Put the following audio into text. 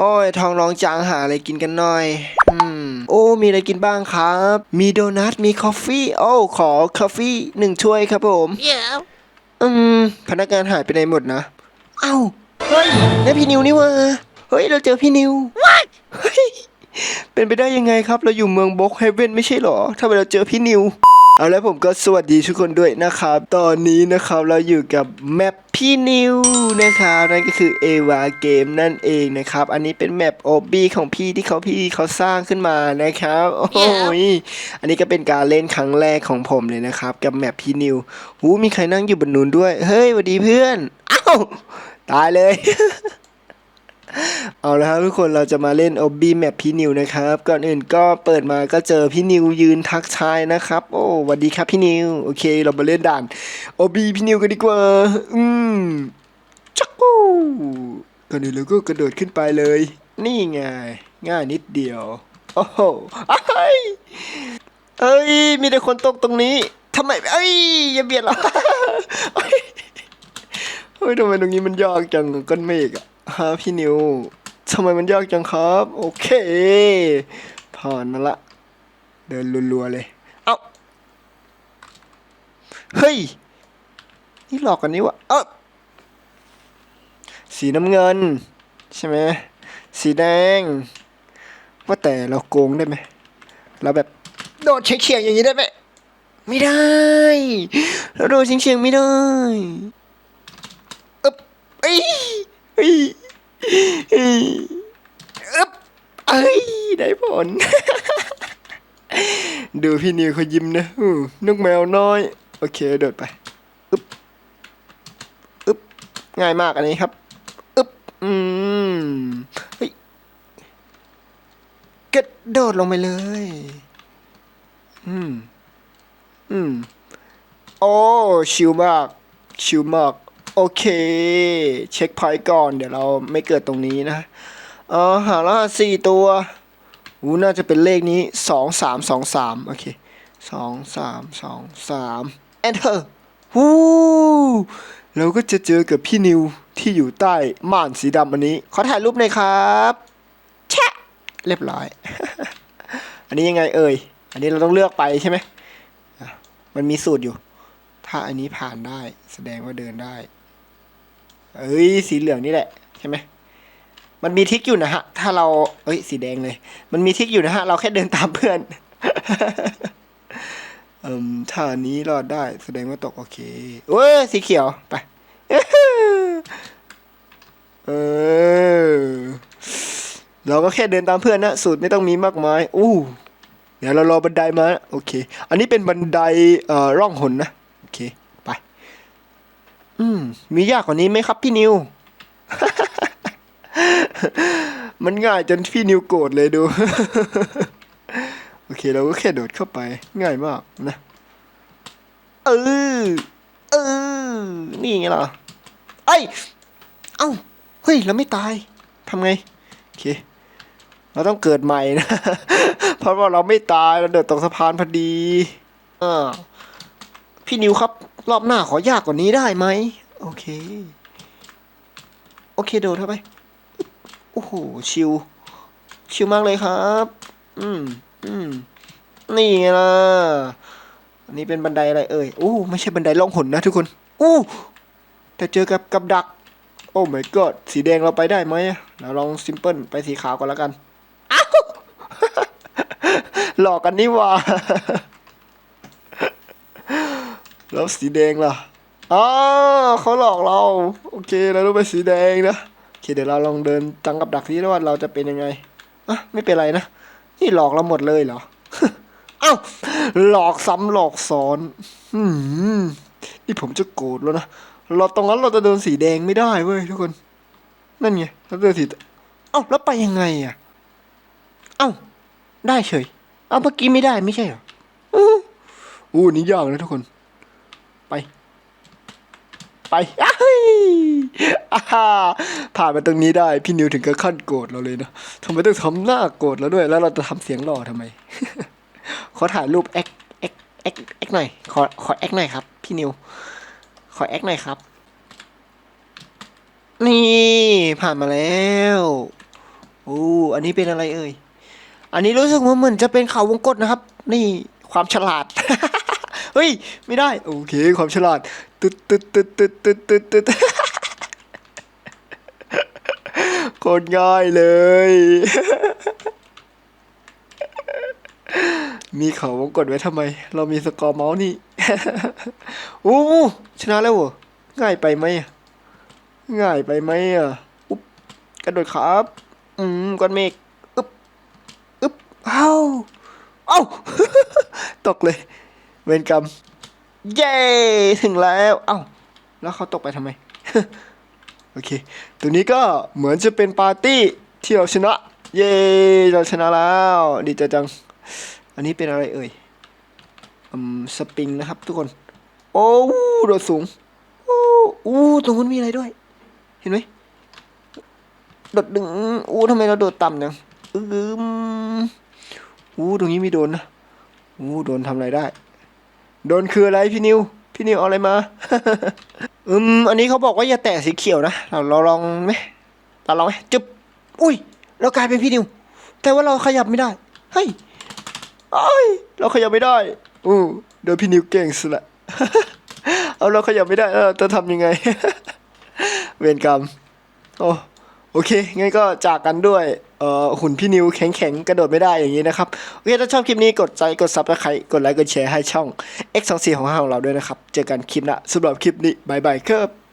โอ้ยท้องร้องจางหาอะไรกินกันหน่อยอืมโอ้มีอะไรกินบ้างครับ มีโดนัทมีคอฟฟี่โอ้ขอคอฟฟี่หนึ่งถ้วยครับผม Yeah. อืมพนักงานหายไปไหนหมดนะเอ้าเฮ้ยนั่นพี่นิวนี่วะเฮ้ยเราเจอพี่นิว What? เฮ้ยเป็นไปได้ยังไงครับ เราอยู่เมืองบล็อกเฮเว่นไม่ใช่หรอถ้าเราเจอพี่นิว เอาแล้วผมก็สวัสดีทุกคนด้วยนะครับ ตอนนี้นะครับเราอยู่กับแมปพี่นิวนะครับนั่นก็คือเอวาเกมนั่นเองนะครับ อันนี้เป็นแมปโอบีของพี่ที่เขาพี่เขาสร้างขึ้นมานะครับ โอ้ยอันนี้ก็เป็นการเล่นครั้งแรกของผมเลยนะครับ กับแมปพี่นิวหูมีใครนั่งอยู่บนนู้นด้วย เฮ้ยสวัสดีเพื่อนอ้าวตายเลย เอาละครับทุกคนเราจะมาเล่น o อบบี้แมปพี่นิวนะครับ ก่อนอื่นก็เปิดมาก็เจอพี่นิวยืนทักทายนะครับ โอ้สวัสดีครับพี่นิว โอเค เรามาเล่นด่าน o อบบี้พี่นิวกันดีกว่า อืมจักกูก่อนอื่นเราก็กระโดดขึ้นไปเลย นี่ไง ง่ายนิดเดียว โอ้โหอ้ยเอ้ย มีแต่คนตกตรงนี้ทำไมเอ้ยอย่าเบียดเราเฮ้ยเฮ้ยทำไมตรงนี้มันยากจังก้อนเมฆอะ ฮะพี่นิวทำไมมันยากจังครับ โอเค ผ่านมาละ เดินรัวๆเลย เอ้า เฮ้ย นี่หลอกกันนี่วะเอ้าสีน้ำเงิน ใช่ไหม สีแดง ว่าแต่เราโกงได้ไหม เราแบบโดดเฉียงๆอย่างนี้ได้ไหม ไม่ได้ เราโดดเฉียงๆไม่ได้ อึ๊บเอ้ย เฮ้ยอึ๊บเอ้ย ได้ผล ดูพี่นิวเขายิ้มนะนกแมวน้อย โอเคโดดไปอึ๊บอึ๊บง่ายมากอันนี้ครับอึ๊บอืมเฮ้ยกระโดดลงไปเลย อืม อืม โอ้ ชิลมาก ชิลมาก โอเค เช็คพอยต์ก่อน เดี๋ยวเราไม่เกิดตรงนี้นะ เออหารหัสสี่ตัวอูน่าจะเป็นเลขนี้สองสามสองสามโอเคสองสามสองสาม enter วู้เราก็จะเจอกับพี่นิวที่อยู่ใต้ม่านสีดำอันนี้ ขอถ่ายรูปหน่อยครับแชะเรียบร้อย อันนี้ยังไงเอ่ย อันนี้เราต้องเลือกไปใช่ไหม มันมีสูตรอยู่ ถ้าอันนี้ผ่านได้แสดงว่าเดินได้ เอ้ยสีเหลืองนี่แหละ ใช่ไหมมันมีทิกอยู่นะฮะ ถ้าเรา เอ้ย สีแดงเลย มันมีทิกอยู่นะฮะ เราแค่เดินตามเพื่อน เอ่มถ้านี้รอดได้ แสดงว่าตกโอเค เว้ย สีเขียว ไป เออ เราก็แค่เดินตามเพื่อนนะ สูตรไม่ต้องมีมากมาย อู้ เดี๋ยวเรารอบันไดมา โอเค อันนี้เป็นบันไดเอ่อร่องหนนะ โอเค อืม มียากกว่านี้ไหมครับพี่นิว มันง่ายจนพี่นิวโกรธเลยดู โอเคเราก็แค่โดดเข้าไป ง่ายมากนะ เออ เออ นี่ไงล่ะไอ้ยเอ้า เฮ้ย เราไม่ตายทำไง โอเค เราต้องเกิดใหม่นะ เพราะว่าเราไม่ตาย เราเดินตกสะพานพอดี อ่าพี่นิวครับ รอบหน้าขอยากกว่านี้ได้ไหมโอเค โอเคโดดเข้าไป โอ้โห ชิว ชิวมากเลยครับ อืมอืมนี่ไงล่ะอันนี้เป็นบันไดอะไรเอ่ยโอ้ไม่ใช่บันไดล่องหนนะทุกคนอู้แต่เจอกับกับดัก โอ้ my god สีแดงเราไปได้ไหมเราลองซิมเปิลไปสีขาวก่อนแล้วกัน อ้าว หลอกกันนี่ว่า แล้วสีแดงล่ะอ๋อเขาหลอกเรา โอเคเราต้องไปสีแดงนะโอเคเดี๋ยวเราลองเดินจังกับดักที่ว่าเราจะเป็นยังไงอะไม่เป็นไรนะนี่หลอกเราหมดเลยเหรอเอ้าหลอกซ้ำหลอกซ้อนอืมนี่ผมจะโกรธแล้วนะเราตรงนั้นเราจะเดินสีแดงไม่ได้เว้ยทุกคน นั่นไงเราเดินสีเอ้าแล้วไปยังไงอะเอ้าได้เฉย เอ้าเมื่อกี้ไม่ได้ไม่ใช่เหรออู้อู้นี่ยากนะทุกคน ไป ไปอ้ายอาฮ่าผ่านมาตรงนี้ได้ พี่นิวถึงกับขั้นโกรธเราเลยนะทำไมต้องทำหน้าโกรธเราด้วย แล้วเราจะทำเสียงหล่อทำไม ขอถ่ายรูปแอคแอคแอคแอคหน่อย ขอขอแอคหน่อยครับ พี่นิว ขอแอคหน่อยครับ นี่ผ่านมาแล้วโอ้อันนี้เป็นอะไรเอ่ย อันนี้รู้สึกว่าเหมือนจะเป็นเขาวงกตนะครับ นี่ความฉลาด ฮ้ย ไม่ได้ โอเค ความฉลาดตึ๊ดตึ๊ดตึ๊ดตึ๊ดตึ๊ดตึ๊ดตึ๊ดคตรง่ายเลย มีเขาวงกดไว้ทำไม เรามีสกอร์เมาส์นี่โอ้ชนะแล้วเหรอง่ายไปไหมง่ายไปไหมอะอุ๊บกระโดดครับ อืมก้อนเมฆอึ๊บอึ๊บเอ้าเอ้าตกเลย เวรกรรม เย้ ถึงแล้ว เอ้า แล้วเขาตกไปทำไม โอเค ตัวนี้ก็เหมือนจะเป็นปาร์ตี้ที่เราชนะ เย้ เราชนะแล้ว ดีใจจัง อันนี้เป็นอะไรเอ่ยอืมสปริงนะครับทุกคน โอ้โดดสูง โอ้อู้ตรงนู้นมีอะไรด้วย เห็นไหมโดดดึง อู้ทำไมเราโดดต่ำจังอืมอู้ตรงนี้มีโดนนะอู้โดนทำอะไรได้ โดนคืออะไรพี่นิว พี่นิวเอาอะไรมา อืม อันนี้เขาบอกว่าอย่าแตะสีเขียวนะ เราเราลองไหมเราลองไหมจึ๊บอุ้ย เรากลายเป็นพี่นิว แต่ว่าเราขยับไม่ได้ เฮ้ยเอ้ย เราขยับไม่ได้อู้เดี๋ยวพี่นิวเก่งสุดละ เอาเราขยับไม่ได้เราจะทำยังไง เวรกรรม โอ้ โอเค งั้นก็จากกันด้วย เอ่อหุ่นพี่นิวแข็งๆ กระโดดไม่ได้อย่างนี้นะครับ โอเค ถ้าชอบคลิปนี้กดใจกดซับสไครต์กดไลค์ กดแชร์ให้ช่อง X24 ของเราด้วยนะครับ เจอกันคลิปหน้าสำหรับคลิปนี้บายบายครับ